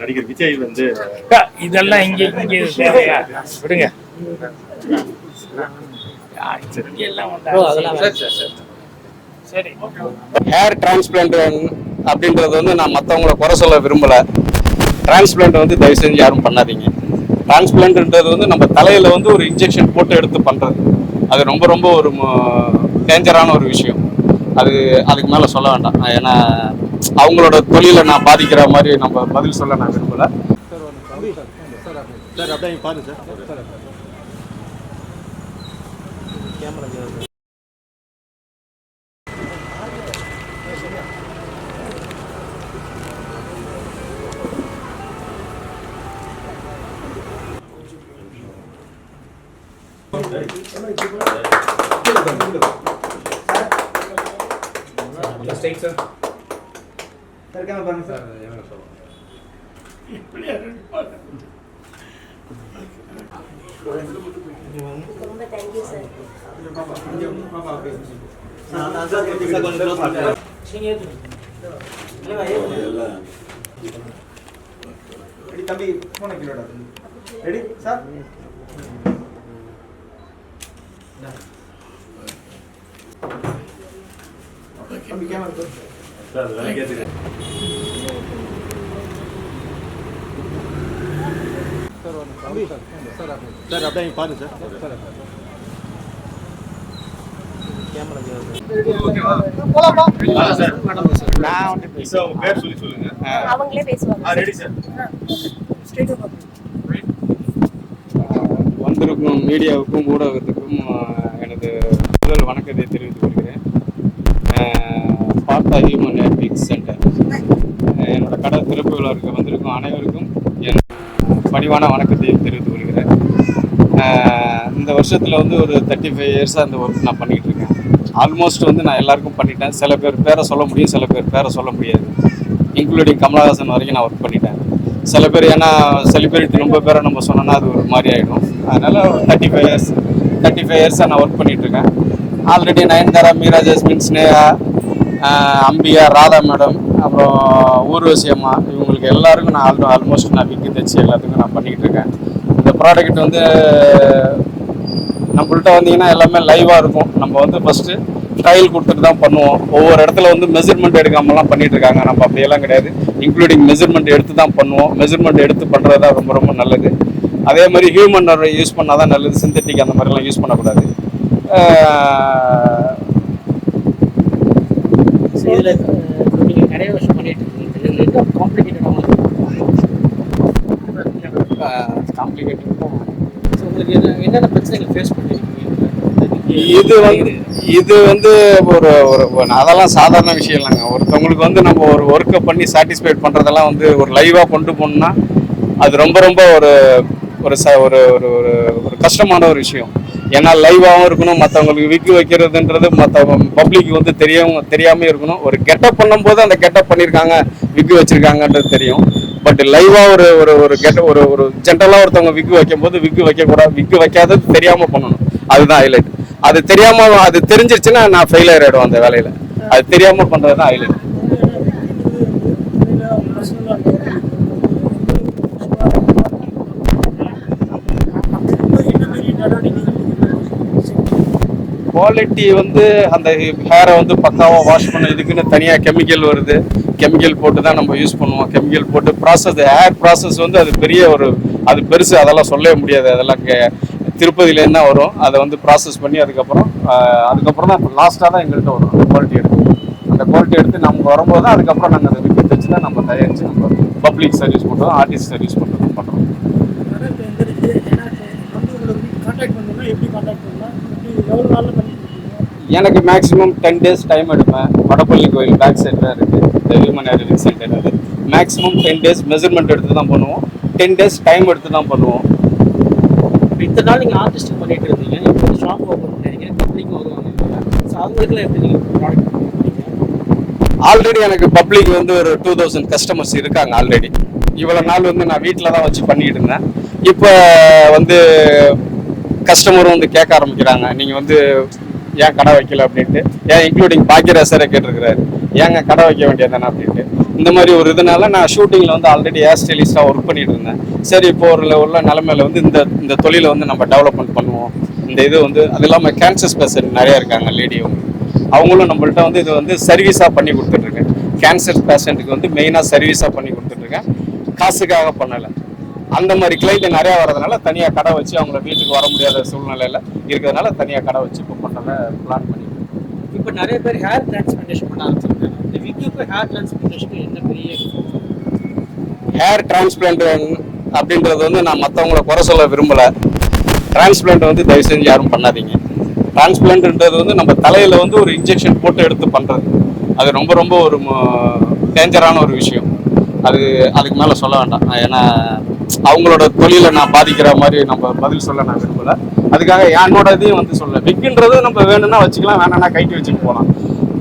நடிகர் விஜய் வந்து இதெல்லாம் இங்க இங்க விடுங்க. ஆ, இங்க எல்லாம் வந்தா சரி ஹேர் டிரான்ஸ்பிளான்ட் அப்படின்றது வந்து நான் மற்றவங்கள குறை சொல்ல விரும்பலை. டிரான்ஸ்பிளான்ட் வந்து தயவு செஞ்சு யாரும் பண்ணாதீங்க. டிரான்ஸ்பிளான்ட்ன்றது வந்து நம்ம தலையில் வந்து ஒரு இன்ஜெக்ஷன் போட்டு எடுத்து பண்ணுறது அது ரொம்ப ரொம்ப ஒரு டேஞ்சரான ஒரு விஷயம். அது அதுக்கு மேலே சொல்ல வேண்டாம். ஏன்னா அவங்களோட தொழிலை நான் பாதிக்கிற மாதிரி நம்ம பதில் சொல்ல நான் விரும்பலை. சார் அப்படியே பாருங்க சார் ரொம்ப தேங்க்யூ சார் தம்பி போன கிலோடா ரெடி சார் தம்பி கேமரா சார் சார் அப்படியே பாருங்க சார் சார் நான் வந்து சார் உங்க பேர் சொல்லி சொல்லுங்க அவங்களே பேசுவாங்க ஆ ரெடி சார் வந்திருக்கும் மீடியாவுக்கும் ஊடகத்துக்கும் எனது முதல் வணக்கத்தை தெரிவித்துக் கொள்கிறேன். பார்த்தா ஹியூமன் எபிக்ஸ் சென்டர். என்னோட கடை திறப்பு விழாவுக்கு வந்திருக்கும் அனைவருக்கும் பணிவான வணக்கத்தை தெரிவித்துக் கொள்கிறேன். இந்த வருஷத்தில் வந்து ஒரு தேர்ட்டி ஃபைவ் இயர்ஸாக இந்த ஒர்க் நான் பண்ணிகிட்டு இருக்கேன். ஆல்மோஸ்ட் வந்து நான் எல்லாருக்கும் பண்ணிட்டேன். சில பேர் பேரை சொல்ல முடியும் சில பேர் பேரை சொல்ல முடியாது. இன்க்ளூடிங் கமலஹாசன் வரைக்கும் நான் ஒர்க் பண்ணிட்டேன். சில பேர் ஏன்னா செலிபிரிட்டி ரொம்ப பேரை நம்ம சொன்னோன்னா அது ஒரு மாதிரி ஆகிடும் அதனால் ஒரு thirty five years thirty five இயர்ஸாக நான் ஒர்க் பண்ணிகிட்ருக்கேன் ஆல்ரெடி நயன்தாரா மீரா ஜஸ்மின் ஸ்னேகா அம்பியா ராதா மேடம் அப்புறம் ஊர்வசி அம்மா உங்களுக்கு எல்லாருக்கும் நான் ஆல் ஆல்மோஸ்ட் நான் விக்கி தச்சு எல்லாத்துக்கும் நான் பண்ணிக்கிட்டு இருக்கேன். இந்த ப்ராடக்ட் வந்து நம்மள்கிட்ட வந்தீங்கன்னா எல்லாமே லைவாக இருக்கும். நம்ம வந்து ஃபஸ்ட்டு ட்ரையல் கொடுத்துட்டு தான் பண்ணுவோம். ஒவ்வொரு இடத்துல வந்து மெஷர்மெண்ட் எடுக்காமலாம் பண்ணிட்டு இருக்காங்க. நம்ம அப்படியெல்லாம் கிடையாது. இன்க்ளூடிங் மெஷர்மெண்ட் எடுத்து தான் பண்ணுவோம். மெஷர்மெண்ட் எடுத்து பண்ணுறது தான் ரொம்ப ரொம்ப நல்லது. அதே மாதிரி ஹியூமன் யூஸ் பண்ணால் தான் நல்லது. சிந்தட்டிக் அந்த மாதிரிலாம் யூஸ் பண்ணக்கூடாது ஆஹ் இதுல அஹ், நீங்க நிறைய வருஷம் பண்ணிட்டு இருக்கீங்க இதுல எங்க காம்ப்ளிகேட்டடாக காம்ப்ளிகேட்டட் உங்களுக்கு என்ன- என்னென்ன பிரச்சனைகள் ஃபேஸ் பண்ணிருக்கீங்க? இது வந்து இது வந்து ஒரு ஒரு அதெல்லாம் சாதாரண விஷயம் இல்லைங்க. ஒருத்தவங்களுக்கு வந்து நம்ம ஒரு ஒர்க்கை பண்ணி சாட்டிஸ்ஃபைட் பண்ணுறதெல்லாம் வந்து ஒரு லைவாக கொண்டு போகணும்னா அது ரொம்ப ரொம்ப ஒரு ஒரு ச ஒரு ஒரு ஒரு ஒரு கஷ்டமான ஒரு விஷயம். ஏன்னா லைவாகவும் இருக்கணும் மற்றவங்களுக்கு விக்கு வைக்கிறதுன்றது மற்ற பப்ளிக் வந்து தெரியாம தெரியாமல் இருக்கணும். ஒரு கெட்டப் பண்ணும்போது அந்த கெட்டப் பண்ணியிருக்காங்க விக்கு வச்சிருக்காங்கன்றது தெரியும். பட் லைவா ஒரு ஒரு ஒரு கெட்ட ஒரு ஒரு ஜென்ரலா ஒருத்தவங்க விக்கு வைக்கும் போது விக்கு வைக்கக்கூடாது விக்கு வைக்காதது தெரியாமல் பண்ணணும். அதுதான் ஹைலைட் அது தெரியாம அது தெரிஞ்சிருச்சுன்னா நான் ஃபெயிலியர் ஆயிடும் அந்த வேலையில. அது தெரியாம பண்றது தான் ஹைலைட் குவாலிட்டி வந்து அந்த ஹேரை வந்து பக்காவாக வாஷ் பண்ண இதுக்குன்னு தனியாக கெமிக்கல் வருது. கெமிக்கல் போட்டு தான் நம்ம யூஸ் பண்ணுவோம். கெமிக்கல் போட்டு ப்ராசஸ் ஹேர் ப்ராசஸ் வந்து அது பெரிய ஒரு அது பெருசு அதெல்லாம் சொல்லவே முடியாது. அதெல்லாம் திருப்பதியிலேருந்து தான் வரும். அதை வந்து ப்ராசஸ் பண்ணி அதுக்கப்புறம் அதுக்கப்புறம் தான் லாஸ்ட்டாக தான் எங்கள்கிட்ட வரும். குவாலிட்டி எடுத்து. அந்த குவாலிட்டி எடுத்து நமக்கு வரும்போது தான் அதுக்கப்புறம் நாங்கள் அதை விற்று வச்சு தான் நம்ம தயாரித்து நம்ம பப்ளிக் சர்வீஸ் பண்ணுறோம் ஆர்டிஸ்ட் சர்வீஸ் பண்ணுறோம் பண்ணுறோம் எனக்கு மேக்ஸிமம் டென் டேஸ் டைம் எடுப்பேன். வடப்பள்ளி கோயில் பேக் சைடில் இருக்குது இந்த ஹியூமன் ஏரியா சென்டர் அது. மேக்ஸிமம் டென் டேஸ் மெஷர்மெண்ட் எடுத்து தான் பண்ணுவோம். டென் டேஸ் டைம் எடுத்து தான் பண்ணுவோம். இத்தனை நாள் நீங்க ஆர்டிஸ்ட் பண்ணிட்டு இருந்தீங்க. இப்போ ஷாப் ஓப்பன் பண்ணிருக்கீங்க பப்ளிக் வருவாங்க ஸோ அவங்களுக்குலாம் எப்படி நீங்க ப்ராடக்ட் ஆல்ரெடி எனக்கு பப்ளிக் வந்து ஒரு டூ தௌசண்ட் கஸ்டமர்ஸ் இருக்காங்க ஆல்ரெடி இவ்வளோ நாள் வந்து நான் வீட்டில் தான் வச்சு பண்ணிட்டு இருந்தேன். இப்போ வந்து கஸ்டமரும் வந்து கேட்க ஆரம்பிக்கிறாங்க. நீங்கள் வந்து ஏன் கடை வைக்கல அப்படின்ட்டு? ஏன் இன்க்ளூடிங் பாக்கியராசரை கேட்டிருக்கிறாரு. ஏங்க கடை வைக்க வேண்டியதானே அப்படின்ட்டு. இந்த மாதிரி ஒரு இதனால நான் ஷூட்டிங்கில் வந்து ஆல்ரெடி ஹேர் ஸ்டைலிஸ்டாக ஒர்க் பண்ணிட்டு இருந்தேன். சரி இப்போ ஒரு உள்ள நிலமையில வந்து இந்த இந்த தொழிலை வந்து நம்ம டெவலப்மெண்ட் பண்ணுவோம். இந்த இது வந்து அது இல்லாமல் கேன்சர் பேஷண்ட் நிறையா இருக்காங்க லேடி அவங்க. அவங்களும் நம்மள்ட்ட வந்து இது வந்து சர்வீஸாக பண்ணி கொடுத்துட்ருக்கேன் கேன்சர் பேஷண்ட்டுக்கு வந்து மெயினாக சர்வீஸாக பண்ணி கொடுத்துட்ருக்கேன் காசுக்காக பண்ணலை. அந்த மாதிரி கிளைண்ட் நிறையா வரதுனால தனியாக கடை வச்சு அவங்கள வீட்டுக்கு வர முடியாத சூழ்நிலையில் இருக்கிறதுனால தனியாக கடை வச்சு இப்போ பண்ணதை பிளான் பண்ணி இப்போ நிறைய பேர் ஹேர் டிரான்ஸ்பிளேஷன் பண்ண ஆரம்பிச்சிருக்காங்க. இந்த விக்குக்கும் ஹேர் டிரான்ஸ்பிளேஷனுக்கு என்ன பெரிய ஹேர் டிரான்ஸ்பிளான்ட் அப்படின்றது வந்து நான் மற்றவங்கள குறை சொல்ல விரும்பலை. டிரான்ஸ்பிளான்ட் வந்து தயவு செஞ்சு யாரும் பண்ணாதீங்க. டிரான்ஸ்பிளான்ட்ன்றது வந்து நம்ம தலையில் வந்து ஒரு இன்ஜெக்ஷன் போட்டு எடுத்து பண்ணுறது அது ரொம்ப ரொம்ப ஒரு டேஞ்சரான ஒரு விஷயம். அது அதுக்கு மேலே சொல்ல வேண்டாம். ஏன்னா அவங்களோட தொழிலை நான் பாதிக்கிற மாதிரி நம்ம பதில் சொல்ல நான் விரும்பல. அதுக்காக என்னோட இதையும் வந்து சொல்ல விக்குன்றது நம்ம வேணும்னா வச்சுக்கலாம் வேணும்னா கைட்டு வச்சுட்டு போகலாம்.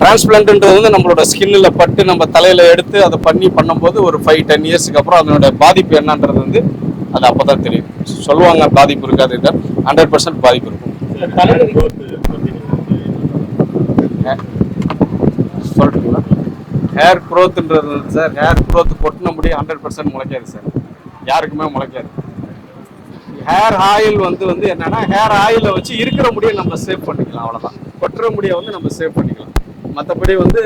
டிரான்ஸ்பிளான்ட்ன்றது வந்து நம்மளோட ஸ்கின்னில் பட்டு நம்ம தலையில் எடுத்து அதை பண்ணி பண்ணும்போது ஒரு ஃபைவ் டென் இயர்ஸ்க்கு அப்புறம் அதனோட பாதிப்பு என்னன்றது வந்து அது அப்போ தான் தெரியும். சொல்லுவாங்க பாதிப்பு இருக்காது ஹண்ட்ரட் பர்சன்ட் பாதிப்பு இருக்கும். சொல்லட்டுங்களா ஹேர் க்ரோத்துன்றது வந்து சார் ஹேர் க்ரோத் கொட்டின முடி ஹண்ட்ரட் பர்சன்ட் முளைக்காது சார் யாருக்குமே முளைக்காது. ஹேர் ஆயில் வந்து வந்து என்னன்னா ஹேர் ஆயிலை வச்சு இருக்கிற முடியை நம்ம சேவ் பண்ணிக்கலாம் அவ்வளோதான் கொட்டுற முடியை வந்து நம்ம சேவ் பண்ணிக்கலாம். மற்றபடி வந்து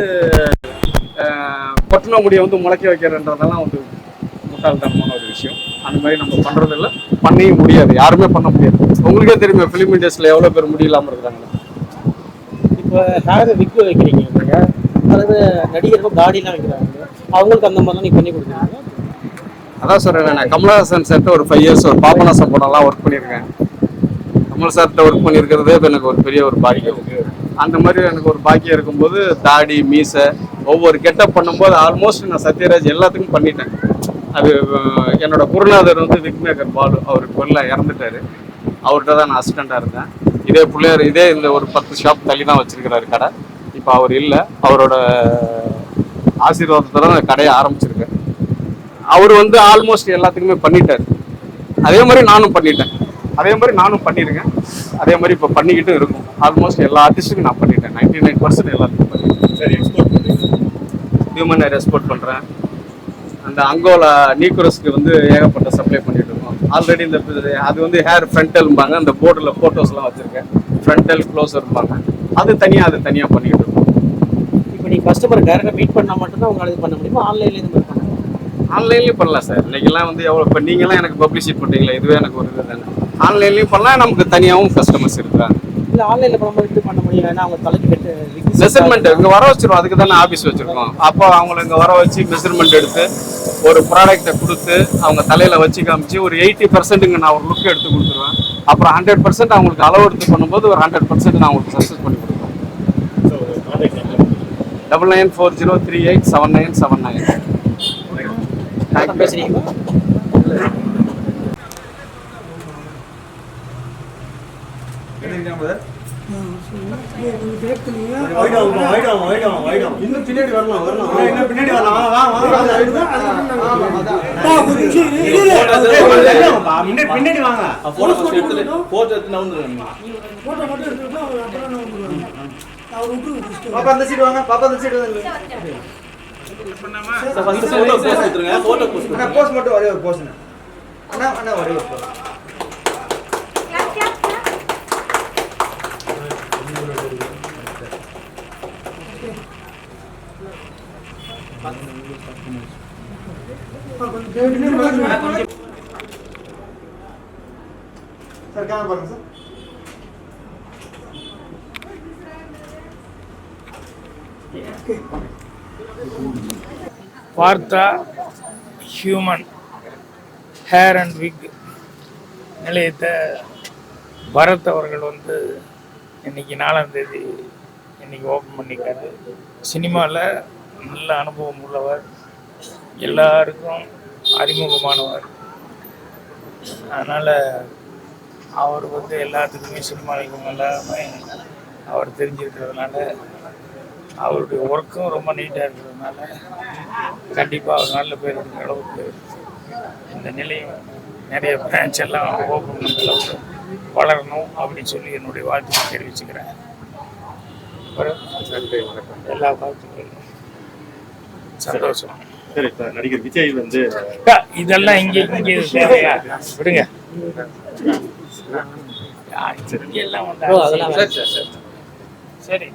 கொட்டின முடியை வந்து முளைக்க வைக்கிறன்றதெல்லாம் வந்து முட்டாள்தனமான ஒரு விஷயம். அந்த மாதிரி நம்ம பண்ணுறது இல்லை பண்ணவும் முடியாது. யாருமே பண்ண முடியாது. உங்களுக்கே தெரியுமே ஃபிலிம் இண்டஸ்ட்ரியில் எவ்வளோ பேர் முடியலாம இருக்கிறாங்க இப்போ ஹேர் விக்கு வைக்கிறீங்க நீங்கள் அதாவது நடிகர்கள் தாடிலாம் வைக்கிறாங்க. அவங்களுக்கு அந்த மாதிரிலாம் நீங்கள் பண்ணி கொடுக்குறாங்க அதான் சொல்கிறேன் நான் கமலஹாசன் சார்கிட்ட ஒரு ஃபைவ் இயர்ஸ் ஒரு பாபநாசம் படம்லாம் ஒர்க் பண்ணியிருக்கேன் கமல் சார்கிட்ட ஒர்க் பண்ணியிருக்கிறதே இப்போ எனக்கு ஒரு பெரிய ஒரு பாக்கியம். அந்த மாதிரி எனக்கு ஒரு பாக்கியம் இருக்கும்போது தாடி மீசை ஒவ்வொரு கெட்டப் பண்ணும்போது ஆல்மோஸ்ட் நான் சத்யராஜ் எல்லாத்துக்கும் பண்ணிட்டேன். அது என்னோட குருநாதர் வந்து விக்னேகர் பாலு அவர் கொல்ல இறந்துட்டாரு. அவர்கிட்ட தான் நான் அசிஸ்டண்ட்டாக இருந்தேன். இதே பிள்ளையார் இதே இந்த ஒரு பத்து ஷாப் தள்ளி தான் வச்சிருக்கிறாரு கடை. இப்போ அவர் இல்லை. அவரோட ஆசீர்வாதத்தில் நான் கடையை ஆரம்பிச்சிருக்கேன். அவர் வந்து ஆல்மோஸ்ட் எல்லாத்துக்குமே பண்ணிட்டாரு. அதே மாதிரி நானும் பண்ணிட்டேன். அதே மாதிரி நானும் பண்ணியிருக்கேன் அதே மாதிரி இப்போ பண்ணிக்கிட்டும் இருக்கும். ஆல்மோஸ்ட் எல்லா ஆர்டிஸ்ட்டுக்கும் நான் பண்ணிட்டேன். நைன்டி நைன் பர்சன்ட் எல்லாத்துக்கும் பண்ணிட்டேன். சரி எக்ஸ்போர்ட் ஹியூமன் ஹேர் எக்ஸ்போர்ட் பண்ணுறேன் அந்த அங்கோலா நீக்குரஸ்க்கு வந்து ஏகப்பட்ட சப்ளை பண்ணிட்டு இருக்கோம். ஆல்ரெடி இந்த இது- அது வந்து ஹேர் ஃப்ரண்டல்பாங்க அந்த போர்டில் ஃபோட்டோஸ்லாம் வச்சுருக்கேன். ஃப்ரண்டல் க்ளோஸர் இருப்பாங்க அது தனியாக அது தனியாக பண்ணிக்கிட்டு இருக்கோம். இப்போ நீ கஸ்டமர் டேரெக்டாக மீட் பண்ணால் மட்டும்தான் உங்களால் இது பண்ண முடியுமா? ஆன்லைன்ல இந்த மாதிரி பண்ண முடியுமா? ஆன்லைன்லேயும் பண்ணலாம் சார். இன்னைக்கெல்லாம் வந்து எவ்வளோ இப்போ நீங்களாம் எனக்கு பப்ளிசிட்டி பண்ணுறீங்களா இதுவே எனக்கு ஒரு இது தானே ஆன்லைன்லேயும் பண்ணலாம் நமக்கு தனியாகவும் கஸ்டமர்ஸ் இருக்கிறாங்க. இல்லை ஆன்லைனில் பண்ணும்போது இப்படி பண்ண முடியும் ஏன்னா அவங்க தலைக்கு கட்டு மெஷர்மெண்ட் இங்க வர வச்சிருவோம் அதுக்கு தானே ஆபீஸ் வச்சிருக்கோம். அப்போ அவங்கள இங்க வர வச்சு மெஷர்மெண்ட் எடுத்து ஒரு ப்ராடக்ட்டை கொடுத்து அவங்க தலையில வச்சு காமிச்சு ஒரு எயிட்டி பர்சன்ட்டுங்க நான் ஒரு லுக் எடுத்து கொடுத்துருவேன். அப்புறம் ஹண்ட்ரட் பர்சன்ட் அவங்களுக்கு அளவு எடுத்து பண்ணும்போது ஒரு ஹண்ட்ரட் பர்சன்ட் நான் அவங்களுக்கு சக்ஸஸ் பண்ணி number double nine four zero three eight seven nine seven nine பேசுறீங்களா இன்னும் பின்னாடி வரலாம் வரலாம். இன்னும் பின்னாடி வரலாம். வா வா வா முன்னாடி பின்னாடி வாங்க. போட்டோ எடுத்து போட்டோ எடுத்து நவுந்துருங்க பாப்பா அந்த சைடு வாங்க. பாப்பா அந்த சைடு போட்டோ போஸ்ட் கொடுத்துருங்க போட்டோ போஸ்ட் அண்ணா போஸ் மட்டும் ஒரே ஒரு போஸ் அண்ணா அண்ணா ஒரே ஒரு pose Clap, clap, clap. Sir camera பாருங்க சார் பார்த்தா ஹியூமன் ஹேர் அண்ட் விக் நிலையத்தை பரத் அவர்கள் வந்து இன்னைக்கு நாலாந்தேதி இன்றைக்கி இன்னைக்கு ஓப்பன் பண்ணிக்காரு சினிமாவில் நல்ல அனுபவம் உள்ளவர். எல்லாருக்கும் அறிமுகமானவர். அதனால் அவர் வந்து எல்லாத்துக்குமே சினிமாவுக்கும் எல்லாமே அவர் தெரிஞ்சிருக்கிறதுனால அவருடைய ஒர்க்கும் ரொம்ப நீட்டாக இருக்கிறதுனால கண்டிப்பாக அவர் நல்ல பேர் இருக்கிற அளவுக்கு இந்த நிலையம் நிறைய பிரான்ச் எல்லாம் ஓப்பன் பண்ணுற அளவுக்கு வளரணும் அப்படின்னு சொல்லி என்னுடைய வாழ்த்துக்களை தெரிவிச்சுக்கிறேன். எல்லா வாழ்த்துக்களும் சந்தோஷம். நடிகர் விஜய் வந்து இதெல்லாம் இங்க இங்க தேவையா விடுங்க. எல்லாம் சரி